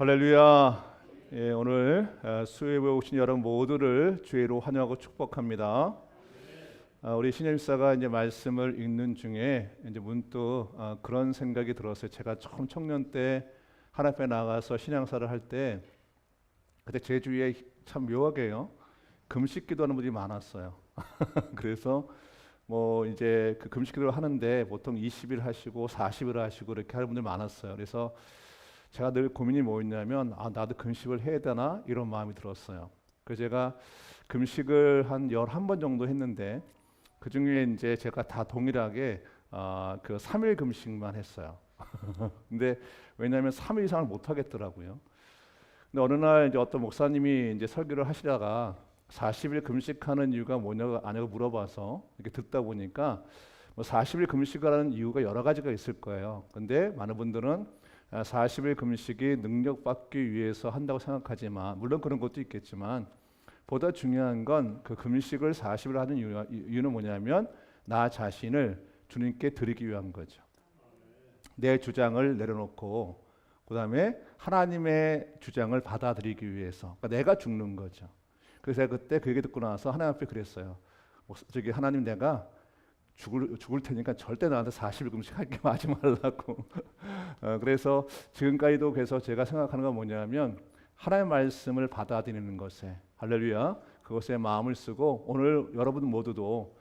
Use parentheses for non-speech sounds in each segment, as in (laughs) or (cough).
할렐루야. 예, 오늘 어, 수요일에 오신 여러분 모두를 주의로 환영하고 축복합니다. 아, 우리 신임사가 이제 말씀을 읽는 중에 이제 문득 아, 그런 생각이 들었어요. 제가 처음 청년 때 하나님 나가서 신앙사를 할 때 그때 제 주위에 참 묘하게요. 금식 기도하는 분들이 많았어요. (laughs) 그래서 뭐 이제 그 금식 기도를 하는데 보통 20일 하시고 40일 하시고 이렇게 하는 분들 많았어요. 그래서 제가 늘 고민이 뭐였냐면 아 나도 금식을 해야 되나 이런 마음이 들었어요. 그래서 제가 금식을 한 11번 정도 했는데 그 중에 이제 제가 다 동일하게 아, 그 3일 금식만 했어요. (laughs) 근데 왜냐하면 3일 이상을 못 하겠더라고요. 근데 어느 날 이제 어떤 목사님이 이제 설교를 하시다가 40일 금식하는 이유가 뭐냐고 아냐고 물어봐서 이렇게 듣다 보니까 뭐 40일 금식을 하는 이유가 여러 가지가 있을 거예요. 근데 많은 분들은 40일 금식이 능력 받기 위해서 한다고 생각하지만 물론 그런 것도 있겠지만 보다 중요한 건 그 금식을 40일 하는 이유, 이유는 뭐냐면 나 자신을 주님께 드리기 위한 거죠. 내 주장을 내려놓고 그다음에 하나님의 주장을 받아들이기 위해서 그러니까 내가 죽는 거죠. 그래서 그때 그 얘기 듣고 나서 하나님 앞에 그랬어요. 저기 하나님 내가 죽을 죽을 테니까 절대 나한테 40일 금식하게 하지 말라고. (laughs) 어, 그래서 지금까지도 그래서 제가 생각하는 건 뭐냐면 하나님의 말씀을 받아들이는 것에 할렐루야 그것에 마음을 쓰고 오늘 여러분 모두도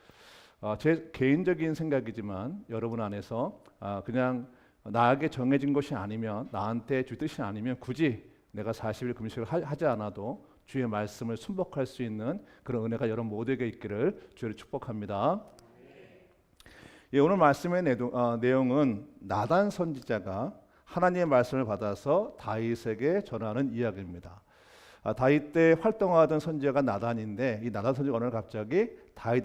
어, 제 개인적인 생각이지만 여러분 안에서 아, 그냥 나에게 정해진 것이 아니면 나한테 주 뜻이 아니면 굳이 내가 40일 금식을 하, 지 않아도 주의 말씀을 순복할 수 있는 그런 은혜가 여러분 모두에게 있기를 주를 축복합니다. 예, 오늘 말씀의 내용, 어, 내용은 나단 선지자가 하나님의 말씀을 받아서 다윗에게 전하는 이야기입니다. 아, 다윗 때 활동하던 선지자가 나단인데 이 나단 선지가 오늘 갑자기 다윗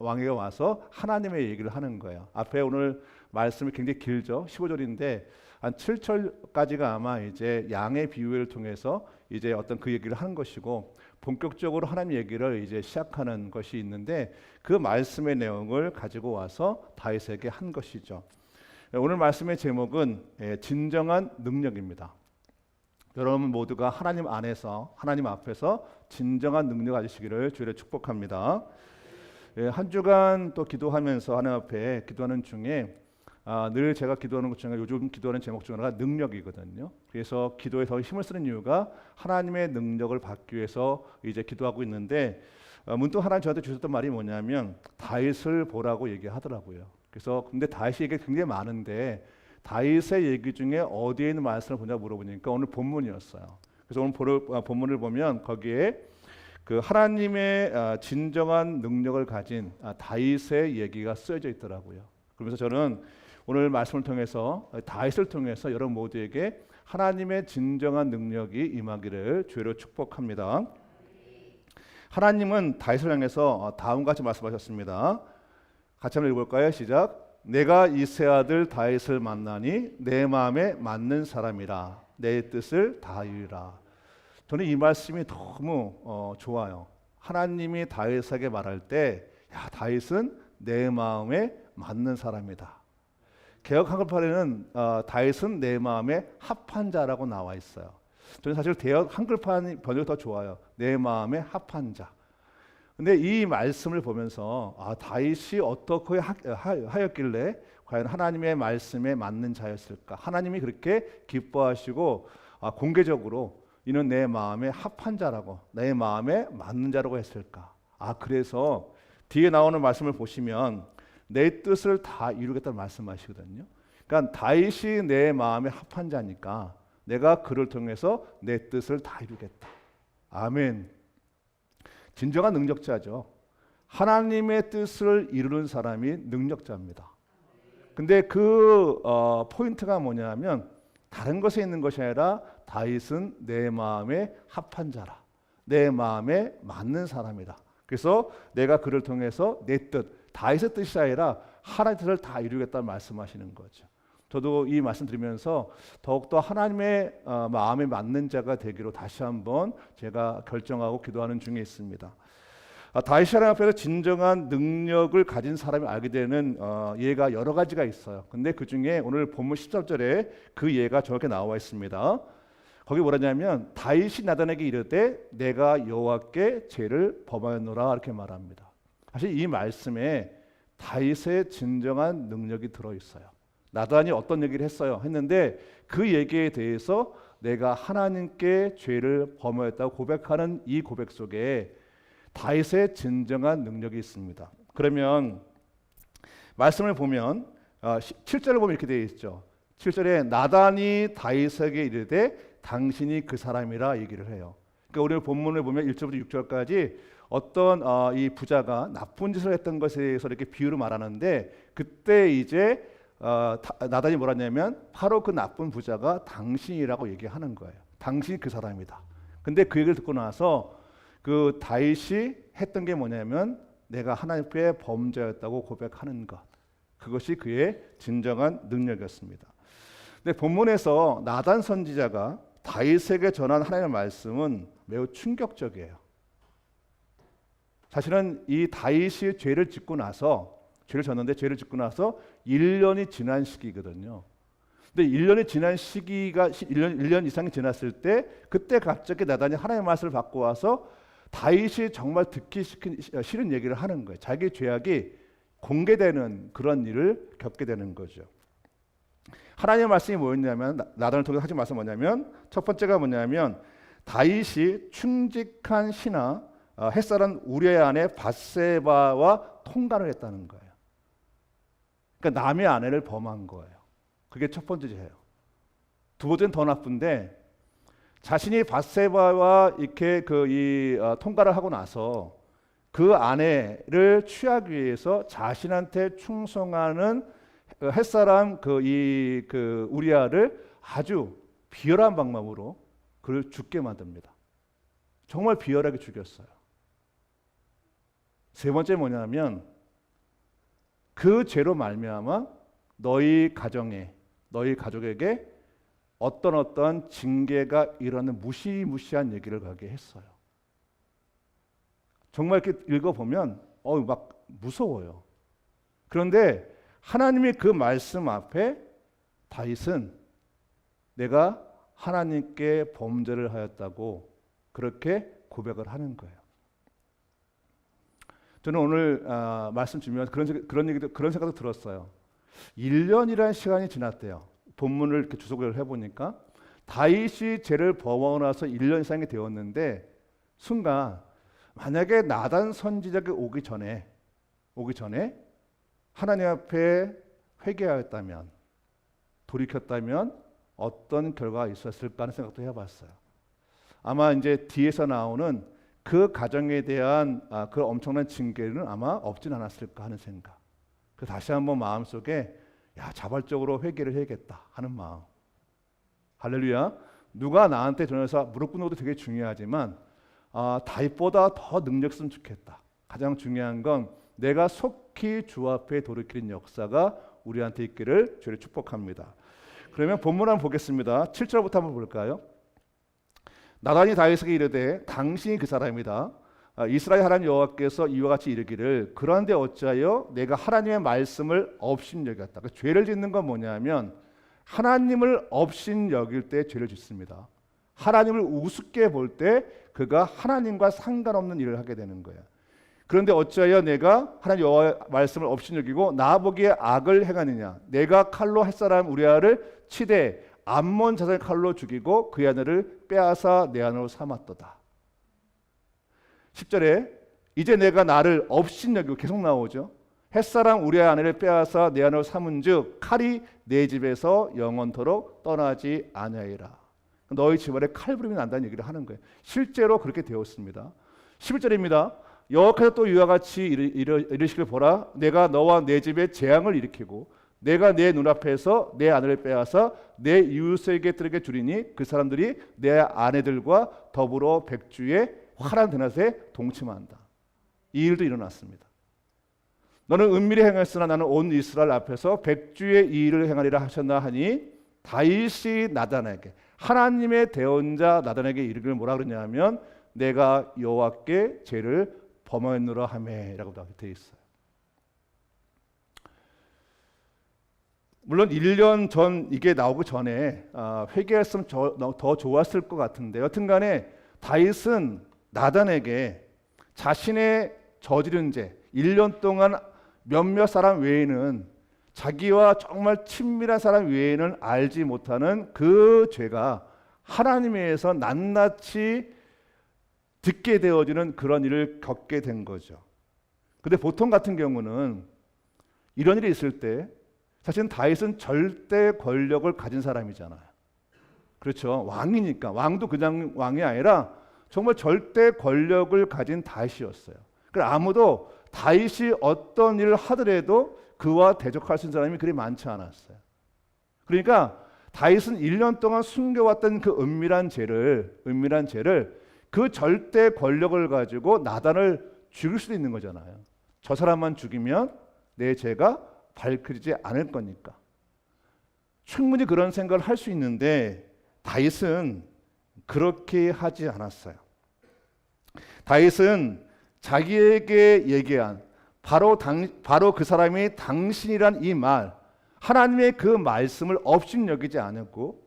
왕에게 와서 하나님의 얘기를 하는 거예요. 앞에 오늘 말씀이 굉장히 길죠. 15절인데 한 7절까지가 아마 이제 양의 비유를 통해서 이제 어떤 그 얘기를 하는 것이고 본격적으로 하나님 얘기를 이제 시작하는 것이 있는데 그 말씀의 내용을 가지고 와서 다윗에게 한 것이죠. 오늘 말씀의 제목은 예, 진정한 능력입니다. 여러분 모두가 하나님 안에서 하나님 앞에서 진정한 능력 가지시기를 주를 축복합니다. 예, 한 주간 또 기도하면서 하나님 앞에 기도하는 중에 아, 늘 제가 기도하는 것 중에 요즘 기도하는 제목 중 하나가 능력이거든요. 그래서 기도에 더 힘을 쓰는 이유가 하나님의 능력을 받기 위해서 이제 기도하고 있는데 어, 문득 하나님 저한테 주셨던 말이 뭐냐면 다윗을 보라고 얘기하더라고요. 그래서 근데 다윗이 얘기 굉장히 많은데 다윗의 얘기 중에 어디에 있는 말씀을 보냐 물어보니까 오늘 본문이었어요. 그래서 오늘 보를, 아, 본문을 보면 거기에 그 하나님의 아, 진정한 능력을 가진 아, 다윗의 얘기가 쓰여져 있더라고요. 그러면서 저는 오늘 말씀을 통해서 다윗을 통해서 여러분 모두에게 하나님의 진정한 능력이 임하기를 주로 축복합니다. 하나님은 다윗을 향해서 어, 다음과 같이 말씀하셨습니다. 같이 한번 읽어볼까요? 시작. 내가 이세 아들 다윗을 만나니 내 마음에 맞는 사람이라 내 뜻을 다이라. 저는 이 말씀이 너무 어, 좋아요. 하나님이 다윗에게 말할 때, 야 다윗은 내 마음에 맞는 사람이다. 개혁 한글판에는 어, 다윗은 내 마음에 합한 자라고 나와 있어요. 저는 사실 대역 한글판 번역이 더 좋아요. 내 마음에 합한 자. 근데 이 말씀을 보면서 아, 다윗이 어떻게 하, 하 였길래 과연 하나님의 말씀에 맞는 자였을까? 하나님이 그렇게 기뻐하시고 아, 공개적으로 이는 내 마음에 합한 자라고 내 마음에 맞는 자라고 했을까? 아 그래서 뒤에 나오는 말씀을 보시면 내 뜻을 다 이루겠다는 말씀하시거든요. 그러니까 다윗이 내 마음에 합한 자니까 내가 그를 통해서 내 뜻을 다 이루겠다. 아멘. 진정한 능력자죠. 하나님의 뜻을 이루는 사람이 능력자입니다. 근데 그 어, 포인트가 뭐냐면 다른 것에 있는 것이 아니라 다윗은 내 마음에 합한 자라. 내 마음에 맞는 사람이다. 그래서 내가 그를 통해서 내 뜻, 다윗의 뜻이 아니라 하나님의 뜻을 다 이루겠다는 말씀하시는 거죠. 저도 이 말씀 드리면서 더욱더 하나님의 어, 마음에 맞는 자가 되기로 다시 한번 제가 결정하고 기도하는 중에 있습니다. 아, 다윗이 하나님 앞에서 진정한 능력을 가진 사람이 알게 되는 어, 예가 여러 가지가 있어요. 근데 그 중에 오늘 본문 13절에 그 예가 저렇게 나와 있습니다. 거기 뭐라냐면 다윗이 나단에게 이르되 내가 여호와께 죄를 범하였노라 이렇게 말합니다. 사실 이 말씀에 다윗의 진정한 능력이 들어 있어요. 나단이 어떤 얘기를 했어요? 했는데 그 얘기에 대해서 내가 하나님께 죄를 범하였다고 고백하는 이 고백 속에 다윗의 진정한 능력이 있습니다. 그러면 말씀을 보면 7절을 보면 이렇게 되어 있죠. 7절에 나단이 다윗에게 이르되 당신이 그 사람이라 얘기를 해요. 그러니까 우리 본문을 보면 1절부터 6절까지 어떤 어, 이 부자가 나쁜 짓을 했던 것에 대해서 이렇게 비유를 말하는데 그때 이제 어, 나단이 뭐라냐면 바로 그 나쁜 부자가 당신이라고 얘기하는 거예요. 당신이 그 사람이다. 근데 그 얘기를 듣고 나서 그 다윗이 했던 게 뭐냐면 내가 하나님께 범죄였다고 고백하는 것. 그것이 그의 진정한 능력이었습니다. 근데 본문에서 나단 선지자가 다윗에게 전한 하나님의 말씀은 매우 충격적이에요. 사실은 이 다윗이 죄를 짓고 나서 죄를 졌는데 죄를 짓고 나서 1년이 지난 시기거든요. 근데 1년이 지난 시기가 1년, 1년 이상이 지났을 때 그때 갑자기 나단이 하나님의 말씀을 받고 와서 다윗이 정말 듣기 싫은 얘기를 하는 거예요. 자기 죄악이 공개되는 그런 일을 겪게 되는 거죠. 하나님의 말씀이 뭐였냐면 나단을 통해 하신 말씀 뭐냐면 첫 번째가 뭐냐면 다윗이 충직한 신하 어, 햇살은 우리의 아내 바세바와 통관을 했다는 거예요. 그러니까 남의 아내를 범한 거예요. 그게 첫 번째 죄예요. 두 번째는 더 나쁜데 자신이 바세바와 이렇게 그이 어, 통과를 하고 나서 그 아내를 취하기 위해서 자신한테 충성하는 그 햇사람 그 이그 그 우리아를 아주 비열한 방법으로 그를 죽게 만듭니다. 정말 비열하게 죽였어요. 세 번째 뭐냐면 그 죄로 말미암아 너희 가정에 너희 가족에게 어떤 어떤 징계가 일어나는 무시무시한 얘기를 가게 했어요. 정말 이렇게 읽어 보면 어막 무서워요. 그런데 하나님의 그 말씀 앞에 다윗은 내가 하나님께 범죄를 하였다고 그렇게 고백을 하는 거예요. 저는 오늘 아, 말씀 주면 그런 그런 얘기도 그런 생각도 들었어요. 1년이라는 시간이 지났대요. 본문을 이렇게 주석을 해 보니까 다윗이 죄를 범하고 나서 1년 이상이 되었는데 순간 만약에 나단 선지자가 오기 전에 오기 전에 하나님 앞에 회개하였다면 돌이켰다면 어떤 결과가 있었을까 하는 생각도 해봤어요. 아마 이제 뒤에서 나오는 그 가정에 대한 아, 그 엄청난 징계는 아마 없진 않았을까 하는 생각. 그 다시 한번 마음속에 야 자발적으로 회개를 해야겠다 하는 마음. 할렐루야. 누가 나한테 전해서 무릎 꿇는 것도 되게 중요하지만 아, 다윗보다 더 능력있으면 좋겠다. 가장 중요한 건 내가 속히 주 앞에 돌이키는 역사가 우리한테 있기를 주를 축복합니다. 그러면 본문 한번 보겠습니다. 7절부터 한번 볼까요? 나단이 다윗에게 이르되 당신이 그 사람이다. 아, 이스라엘 하나님 여호와께서 이와 같이 이르기를 그런데 어찌하여 내가 하나님의 말씀을 업신 여겼다. 그 죄를 짓는 건 뭐냐면 하나님을 업신 여길 때 죄를 짓습니다. 하나님을 우습게 볼 때 그가 하나님과 상관없는 일을 하게 되는 거야. 그런데 어찌하여 내가 하나님 여호와 말씀을 없이 여기고 나보기에 악을 행하느냐 내가 칼로 할 사람 우리아를 치되 암몬 자손 칼로 죽이고 그의 아내를 빼앗아 내 안으로 삼았도다. 10절에 이제 내가 나를 없이 여기고 계속 나오죠. 햇사람 우리의 아내를 빼앗아 내 안으로 삼은즉 칼이 내 집에서 영원토록 떠나지 아니하리라. 너희 집안에 칼부림이 난다는 얘기를 하는 거예요. 실제로 그렇게 되었습니다. 11절입니다. 여호와께서 또 이와 같이 이르, 이르 시길 보라. 내가 너와 내 집에 재앙을 일으키고 내가 내 눈앞에서 내 아내를 빼앗아 내 이웃에게들에게 주리니 그 사람들이 내 아내들과 더불어 백주의 화란 대낮에 동침한다. 이 일도 일어났습니다. 너는 은밀히 행했으나 나는 온 이스라엘 앞에서 백주의 이 일을 행하리라 하셨나 하니 다윗이 나단에게 하나님의 대언자 나단에게 이르기를 뭐라 그러냐면 내가 여호와께 죄를 범하였노라 하매라고 되어 있어요. 물론 1년 전 이게 나오기 전에 아, 회개했으면 저- 더 좋았을 것 같은데 여튼간에 다윗은 나단에게 자신의 저지른 죄 1년 동안 몇몇 사람 외에는 자기와 정말 친밀한 사람 외에는 알지 못하는 그 죄가 하나님에서 낱낱이 듣게 되어지는 그런 일을 겪게 된 거죠. 근데 보통 같은 경우는 이런 일이 있을 때 사실은 다윗은 절대 권력을 가진 사람이잖아요. 그렇죠. 왕이니까 왕도 그냥 왕이 아니라 정말 절대 권력을 가진 다윗이었어요. 그래서 아무도 다윗이 어떤 일을 하더라도 그와 대적할 수 있는 사람이 그리 많지 않았어요. 그러니까 다윗은 1년 동안 숨겨왔던 그 은밀한 죄를 은밀한 죄를 그 절대 권력을 가지고 나단을 죽일 수도 있는 거잖아요. 저 사람만 죽이면 내 죄가 밝혀지지 않을 거니까. 충분히 그런 생각을 할 수 있는데 다윗은 그렇게 하지 않았어요. 다윗은 자기에게 얘기한 바로 당, 바로 그 사람이 당신이란 이 말, 하나님의 그 말씀을 업신여기지 않았고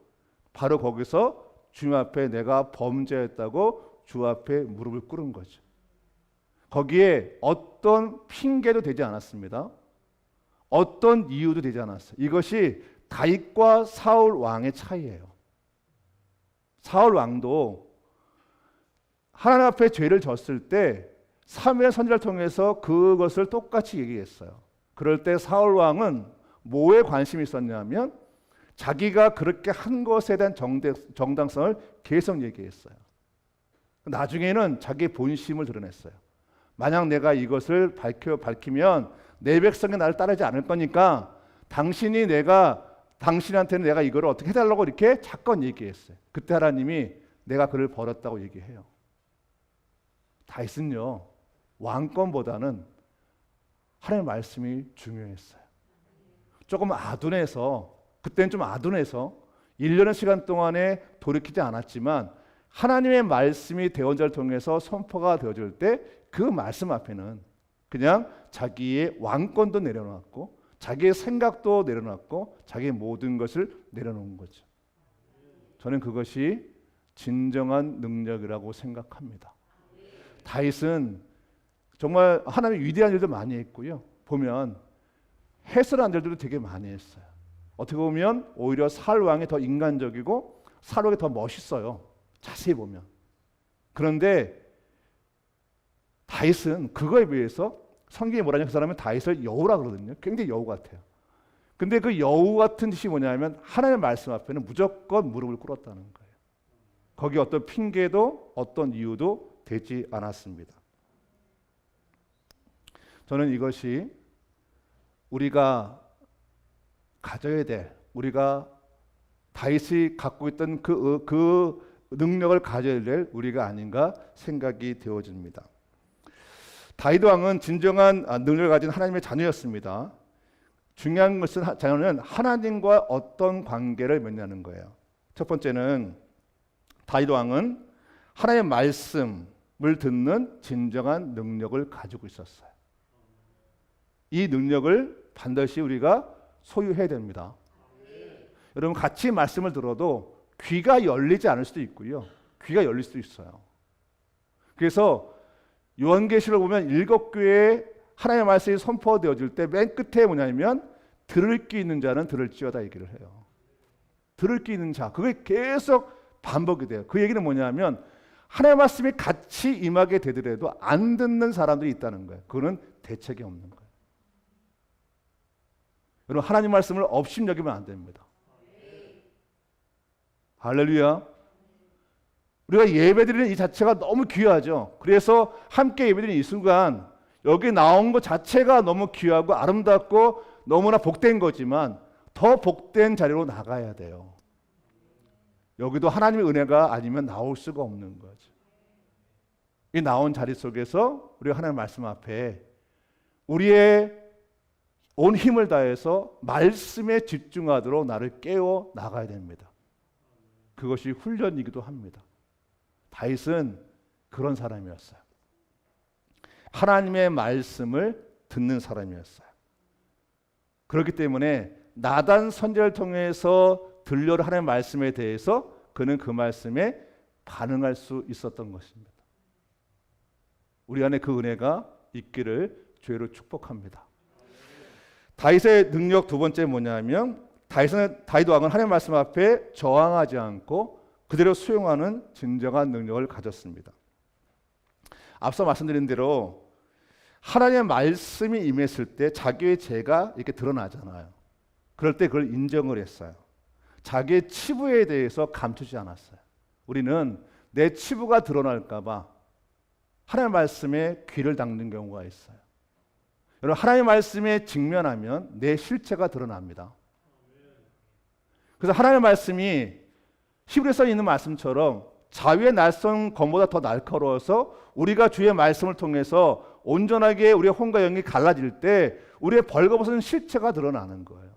바로 거기서 주님 앞에 내가 범죄했다고 주 앞에 무릎을 꿇은 거죠. 거기에 어떤 핑계도 되지 않았습니다. 어떤 이유도 되지 않았어요. 이것이 다윗과 사울 왕의 차이예요. 사울 왕도 하나님 앞에 죄를 졌을 때 사무엘 선지자를 통해서 그것을 똑같이 얘기했어요. 그럴 때 사울 왕은 뭐에 관심이 있었냐면 자기가 그렇게 한 것에 대한 정당성을 계속 얘기했어요. 나중에는 자기 본심을 드러냈어요. 만약 내가 이것을 밝혀 밝히면 내 백성이 나를 따르지 않을 거니까 당신이 내가 당신한테는 내가 이걸 어떻게 해달라고 이렇게 자꾸 얘기했어요. 그때 하나님이 내가 그를 버렸다고 얘기해요. 다윗은요 왕권보다는 하나님의 말씀이 중요했어요. 조금 아둔해서 그때는 좀 아둔해서 1년의 시간 동안에 돌이키지 않았지만 하나님의 말씀이 대원자를 통해서 선포가 되어질 때 그 말씀 앞에는 그냥 자기의 왕권도 내려놨고 자기의 생각도 내려놨고 자기의 모든 것을 내려놓은 거죠. 저는 그것이 진정한 능력이라고 생각합니다. 다윗은 정말 하나님의 위대한 일도 많이 했고요. 보면 해설한 일들도 되게 많이 했어요. 어떻게 보면 오히려 살 왕이 더 인간적이고 살 왕이 더 멋있어요. 자세히 보면. 그런데 다윗은 그거에 비해서 성경이 뭐라냐 그 사람은 다윗을 여우라 그러거든요. 굉장히 여우 같아요. 근데 그 여우 같은 뜻이 뭐냐면 하나님의 말씀 앞에는 무조건 무릎을 꿇었다는 거예요. 거기 어떤 핑계도 어떤 이유도 되지 않았습니다. 저는 이것이 우리가 가져야 될 우리가 다윗이 갖고 있던 그, 그 능력을 가져야 될 우리가 아닌가 생각이 되어집니다. 다윗 왕은 진정한 능력을 가진 하나님의 자녀였습니다. 중요한 것은 자녀는 하나님과 어떤 관계를 맺냐는 거예요. 첫 번째는 다윗 왕은 하나님의 말씀을 듣는 진정한 능력을 가지고 있었어요. 이 능력을 반드시 우리가 소유해야 됩니다. 여러분 같이 말씀을 들어도 귀가 열리지 않을 수도 있고요. 귀가 열릴 수도 있어요. 그래서 요한계시를 보면 일곱 교회에 하나님의 말씀이 선포되어질 때 맨 끝에 뭐냐면 들을 귀 있는 자는 들을지어다 얘기를 해요. 들을 귀 있는 자. 그게 계속 반복이 돼요. 그 얘기는 뭐냐면 하나님의 말씀이 같이 임하게 되더라도 안 듣는 사람들이 있다는 거예요. 그거는 대책이 없는 거예요. 여러분 하나님 말씀을 업신여기면 안 됩니다. 할렐루야. 우리가 예배드리는 이 자체가 너무 귀하죠. 그래서 함께 예배드리는 이 순간 여기 나온 것 자체가 너무 귀하고 아름답고 너무나 복된 거지만 더 복된 자리로 나가야 돼요. 여기도 하나님의 은혜가 아니면 나올 수가 없는 거죠. 이 나온 자리 속에서 우리가 하나님 말씀 앞에 우리의 온 힘을 다해서 말씀에 집중하도록 나를 깨워 나가야 됩니다. 그것이 훈련이기도 합니다. 다윗은 그런 사람이었어요. 하나님의 말씀을 듣는 사람이었어요. 그렇기 때문에 나단 선지자를 통해서 들려올 하나님의 말씀에 대해서 그는 그 말씀에 반응할 수 있었던 것입니다. 우리 안에 그 은혜가 있기를 죄로 축복합니다. 다윗의 능력 두 번째 뭐냐면 다윗은 다윗 왕은 하나님의 말씀 앞에 저항하지 않고 그대로 수용하는 진정한 능력을 가졌습니다. 앞서 말씀드린 대로 하나님의 말씀이 임했을 때 자기의 죄가 이렇게 드러나잖아요. 그럴 때 그걸 인정을 했어요. 자기의 치부에 대해서 감추지 않았어요. 우리는 내 치부가 드러날까봐 하나님의 말씀에 귀를 닫는 경우가 있어요. 여러분 하나님의 말씀에 직면하면 내 실체가 드러납니다. 그래서 하나님의 말씀이 히브리서 있는 말씀처럼 자위의 날선 검보다 더 날카로워서 우리가 주의 말씀을 통해서 온전하게 우리의 혼과 영이 갈라질 때 우리의 벌거벗은 실체가 드러나는 거예요.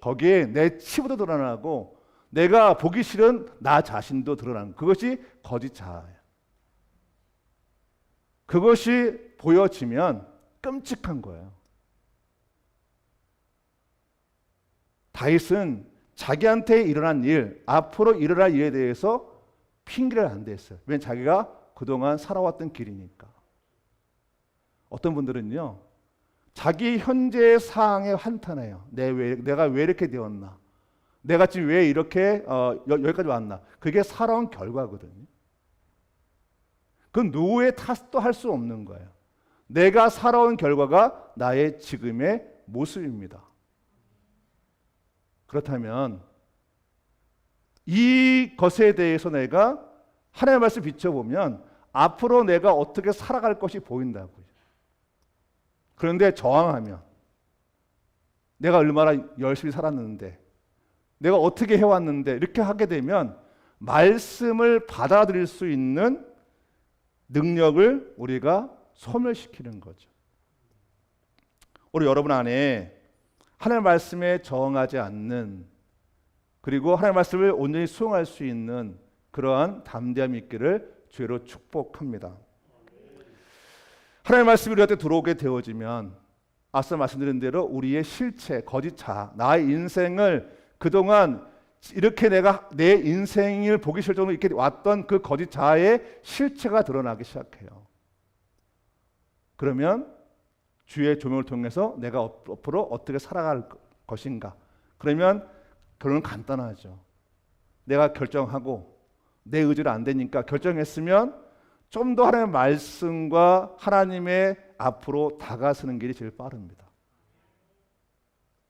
거기에 내 치부도 드러나고 내가 보기 싫은 나 자신도 드러나는 그것이 거짓 자아예요. 그것이 보여지면 끔찍한 거예요. 다윗은 자기한테 일어난 일, 앞으로 일어날 일에 대해서 핑계를 안 댔어요. 왜냐면 자기가 그동안 살아왔던 길이니까. 어떤 분들은요, 자기 현재의 상황에 한탄해요. 내 왜, 내가 왜 이렇게 되었나? 내가 지금 왜 이렇게 어, 여, 기까지 왔나? 그게 살아온 결과거든요. 그 누구의 탓도 할 수 없는 거예요. 내가 살아온 결과가 나의 지금의 모습입니다. 그렇다면 이 것에 대해서 내가 하나님의 말씀 비춰보면 앞으로 내가 어떻게 살아갈 것이 보인다고요. 그런데 저항하면 내가 얼마나 열심히 살았는데 내가 어떻게 해왔는데 이렇게 하게 되면 말씀을 받아들일 수 있는 능력을 우리가 소멸시키는 거죠. 우리 여러분 안에 하나님의 말씀에 저항하지 않는 그리고 하나님의 말씀을 온전히 수용할 수 있는 그러한 담대함이 있기를 죄로 축복합니다. 하나님의 말씀이 우리한테 들어오게 되어지면 앞서 말씀드린 대로 우리의 실체, 거짓 자, 나의 인생을 그동안 이렇게 내가 내 인생을 보기 정도로 이렇게 왔던 그 거짓 자아의 실체가 드러나기 시작해요. 그러면 주의 조명을 통해서 내가 앞으로 어떻게 살아갈 것인가? 그러면 결론은 간단하죠. 내가 결정하고 내 의지로 안 되니까 결정했으면 좀 더 하나님의 말씀과 하나님의 앞으로 다가서는 길이 제일 빠릅니다.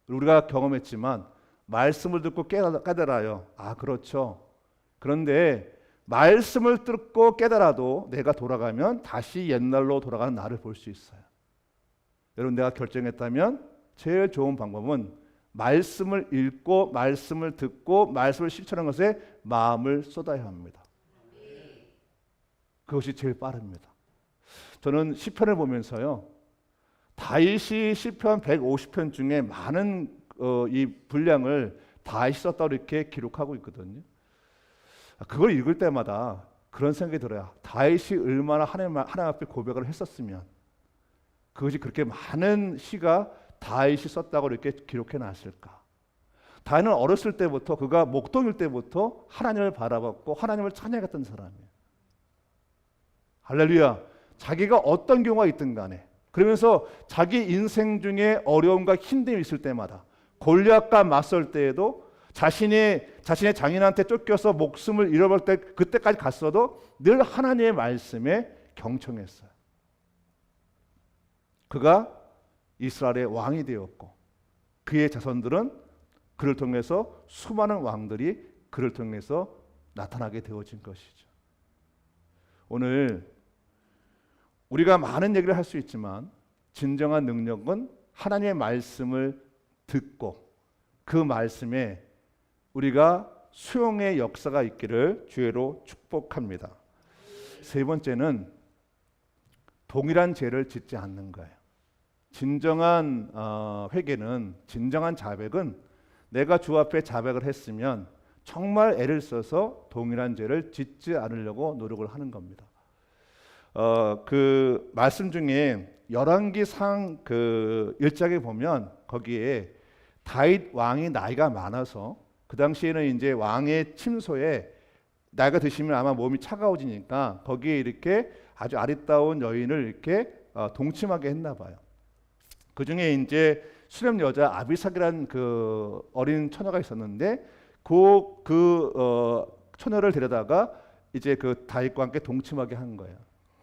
우리가 경험했지만 말씀을 듣고 깨달아요. 아, 그렇죠. 그런데 말씀을 듣고 깨달아도 내가 돌아가면 다시 옛날로 돌아가는 나를 볼 수 있어요. 여러분 내가 결정했다면 제일 좋은 방법은 말씀을 읽고 말씀을 듣고 말씀을 실천하는 것에 마음을 쏟아야 합니다. 그것이 제일 빠릅니다. 저는 시편을 보면서요. 다윗이 시편 150편 중에 많은 어, 이 분량을 다윗이 썼다고 이렇게 기록하고 있거든요. 그걸 읽을 때마다 그런 생각이 들어요. 다윗이 얼마나 하나님, 앞에 고백을 했었으면 그것이 그렇게 많은 시가 다윗이 썼다고 이렇게 기록해 놨을까? 다윗은 어렸을 때부터 그가 목동일 때부터 하나님을 바라봤고 하나님을 찬양했던 사람이에요. 할렐루야. 자기가 어떤 경우가 있든 간에 그러면서 자기 인생 중에 어려움과 힘듦이 있을 때마다 골리앗과 맞설 때에도 자신이 자신의 장인한테 쫓겨서 목숨을 잃어버릴 때 그때까지 갔어도 늘 하나님의 말씀에 경청했어요. 그가 이스라엘의 왕이 되었고 그의 자손들은 그를 통해서 수많은 왕들이 그를 통해서 나타나게 되어진 것이죠. 오늘 우리가 많은 얘기를 할 수 있지만 진정한 능력은 하나님의 말씀을 듣고 그 말씀에 우리가 수용의 역사가 있기를 주의로 축복합니다. 세 번째는 동일한 죄를 짓지 않는 거예요. 진정한 어, 회개는 진정한 자백은 내가 주 앞에 자백을 했으면 정말 애를 써서 동일한 죄를 짓지 않으려고 노력을 하는 겁니다. 어, 그 말씀 중에 열왕기상 그 1장에 보면 거기에 다윗 왕이 나이가 많아서 그 당시에는 이제 왕의 침소에 나이가 드시면 아마 몸이 차가워지니까 거기에 이렇게 아주 아리따운 여인을 이렇게 어, 동침하게 했나 봐요. 그 중에 이제 수렴 여자 아비삭이라는 그 어린 처녀가 있었는데 그, 그 어, 처녀를 데려다가 이제 그 다윗과 함께 동침하게 한 거예요.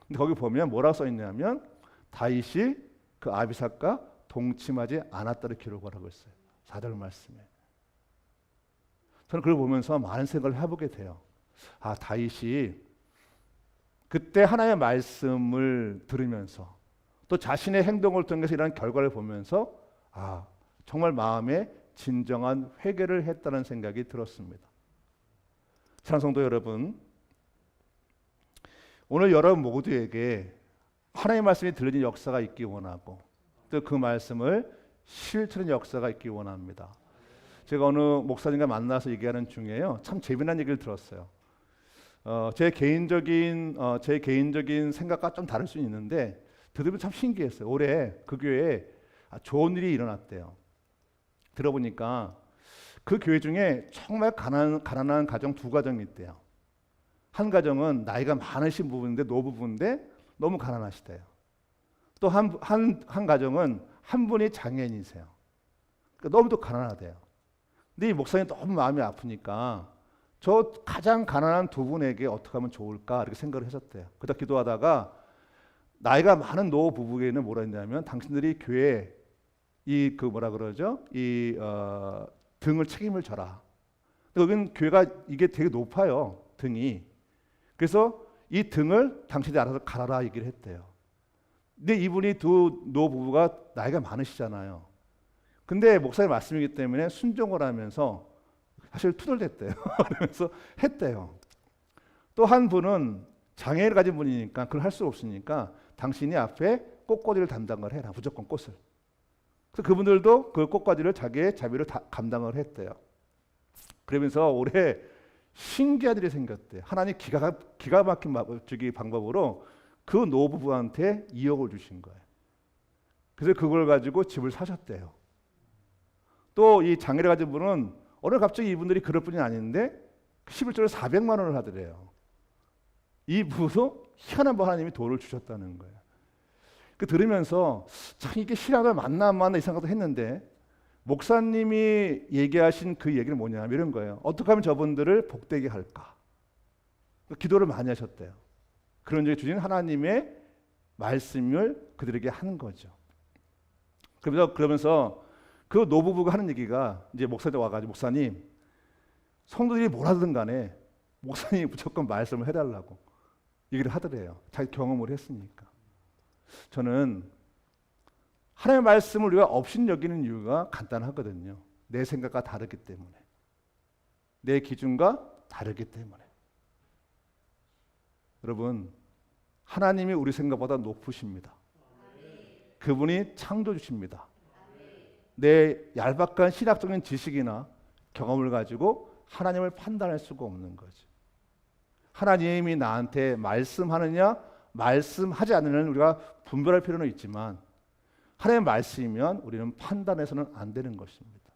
근데 거기 보면 뭐라고 써 있냐면 다윗이 그 아비삭과 동침하지 않았다를 기록을 하고 있어요. 4절 말씀에. 저는 그걸 보면서 많은 생각을 해보게 돼요. 아, 다윗이 그때 하나님의 말씀을 들으면서 또 자신의 행동을 통해서 이런 결과를 보면서 아, 정말 마음에 진정한 회개를 했다는 생각이 들었습니다. 사랑하는 성도 여러분, 오늘 여러분 모두에게 하나님의 말씀이 들리는 역사가 있기 원하고 또 그 말씀을 실천하는 역사가 있기 원합니다. 제가 어느 목사님과 만나서 얘기하는 중에요. 참 재미난 얘기를 들었어요. 어, 제 개인적인 어, 제 개인적인 생각과 좀 다를 수 있는데 들으면 참 신기했어요. 올해 그 교회에 아, 좋은 일이 일어났대요. 들어보니까 그 교회 중에 정말 가난, 가난한 가정 두 가정이 있대요. 한 가정은 나이가 많으신 부부인데 노부부인데 너무 가난하시대요. 또 한 한 한 가정은 한 분이 장애인이세요. 그러니까 너무도 가난하대요. 근데 이 목사님 너무 마음이 아프니까 저 가장 가난한 두 분에게 어떻게 하면 좋을까 이렇게 생각을 했었대요. 그러다 기도하다가 나이가 많은 노 부부에게는 뭐라 했냐면 당신들이 교회 이 그 뭐라 그러죠? 이 어, 등을 책임을 져라. 여기는 교회가 이게 되게 높아요 등이. 그래서 이 등을 당신들이 알아서 갈아라 얘기를 했대요. 근데 이분이 두 노 부부가 나이가 많으시잖아요. 근데 목사의 말씀이기 때문에 순종을 하면서 사실 투덜댔대요. (laughs) 그러면서 했대요. 또 한 분은 장애를 가진 분이니까 그걸 할 수 없으니까 당신이 앞에 꽃꽂이를 담당을 해라. 무조건 꽃을. 그래서 그분들도 그 꽃꽂이를 자기의 자비로 다 감당을 했대요. 그러면서 올해 신기한 일이 생겼대요. 하나님 기가, 기가 막힌 방법으로 그 노부부한테 2억을 주신 거예요. 그래서 그걸 가지고 집을 사셨대요. 또 이 장애를 가진 분은 어느 갑자기 이분들이 그럴 뿐이 아닌데 11조를 400만 원을 하더래요. 이 부도 희한한 분 하나님이 돈을 주셨다는 거예요. 그 들으면서 참 이게 신앙을 맞나 안 맞나 이 생각도 했는데 목사님이 얘기하신 그 얘기는 뭐냐면 이런 거예요. 어떻게 하면 저분들을 복되게 할까? 기도를 많이 하셨대요. 그런 적에 주신 하나님의 말씀을 그들에게 하는 거죠. 그러면서 그러면서 그 노부부가 하는 얘기가 이제 목사님 와가지고 목사님 성도들이 뭐라든 간에 목사님 무조건 말씀을 해달라고 얘기를 하더래요. 자기 경험을 했으니까. 저는 하나님의 말씀을 우리가 없인 여기는 이유가 간단하거든요. 내 생각과 다르기 때문에. 내 기준과 다르기 때문에. 여러분, 하나님이 우리 생각보다 높으십니다. 그분이 창조주십니다. 내 얄팍한 신학적인 지식이나 경험을 가지고 하나님을 판단할 수가 없는 거죠. 하나님이 나한테 말씀하느냐, 말씀하지 않느냐는 우리가 분별할 필요는 있지만 하나님의 말씀이면 우리는 판단해서는 안 되는 것입니다.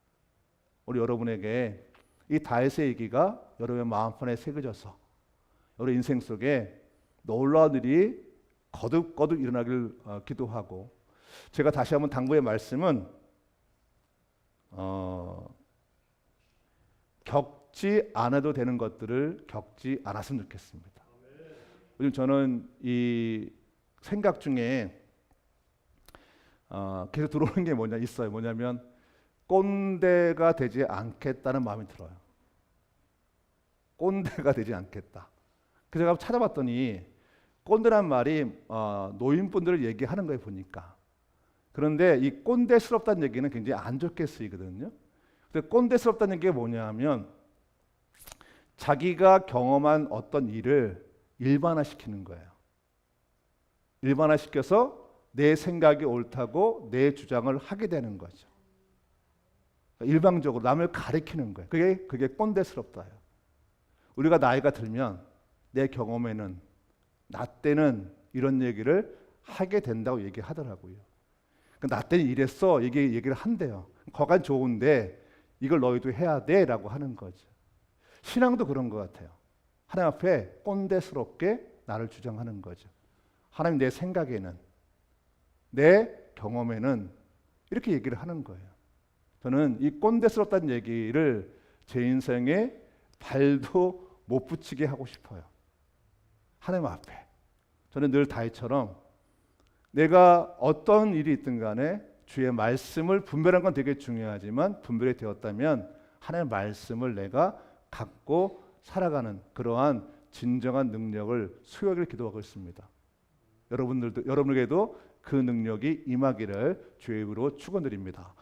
우리 여러분에게 이 다윗의 얘기가 여러분의 마음판에 새겨져서 여러분 인생 속에 놀라운 일이 거듭거듭 일어나길 어, 기도하고 제가 다시 한번 당부의 말씀은 어, 겪지 않아도 되는 것들을 겪지 않았으면 좋겠습니다. 요즘 저는 이 생각 중에 어, 계속 들어오는 게 뭐냐 있어요. 뭐냐면 꼰대가 되지 않겠다는 마음이 들어요. 꼰대가 되지 않겠다. 그래서 제가 찾아봤더니 꼰대란 말이 어, 노인분들을 얘기하는 거에 보니까 그런데 이 꼰대스럽다는 얘기는 굉장히 안 좋게 쓰이거든요. 근데 꼰대스럽다는 게 뭐냐면 자기가 경험한 어떤 일을 일반화시키는 거예요. 일반화시켜서 내 생각이 옳다고 내 주장을 하게 되는 거죠. 일방적으로 남을 가리키는 거예요. 그게 그게 꼰대스럽다요. 우리가 나이가 들면 내 경험에는 나 때는 이런 얘기를 하게 된다고 얘기하더라고요. 그나 때는 이랬어 얘기 얘기를 한대요. 거간 좋은데 이걸 너희도 해야 돼라고 하는 거죠. 신앙도 그런 것 같아요. 하나님 앞에 꼰대스럽게 나를 주장하는 거죠. 하나님 내 생각에는 내 경험에는 이렇게 얘기를 하는 거예요. 저는 이 꼰대스럽다는 얘기를 제 인생에 발도 못 붙이게 하고 싶어요. 하나님 앞에. 저는 늘 다이처럼 내가 어떤 일이 있든 간에 주의 말씀을 분별한 건 되게 중요하지만 분별이 되었다면 하나님의 말씀을 내가 갖고 살아가는 그러한 진정한 능력을 수여하기를 기도하고 있습니다. 여러분들도 여러분에게도 그 능력이 임하기를 주의 이름으로 축원드립니다.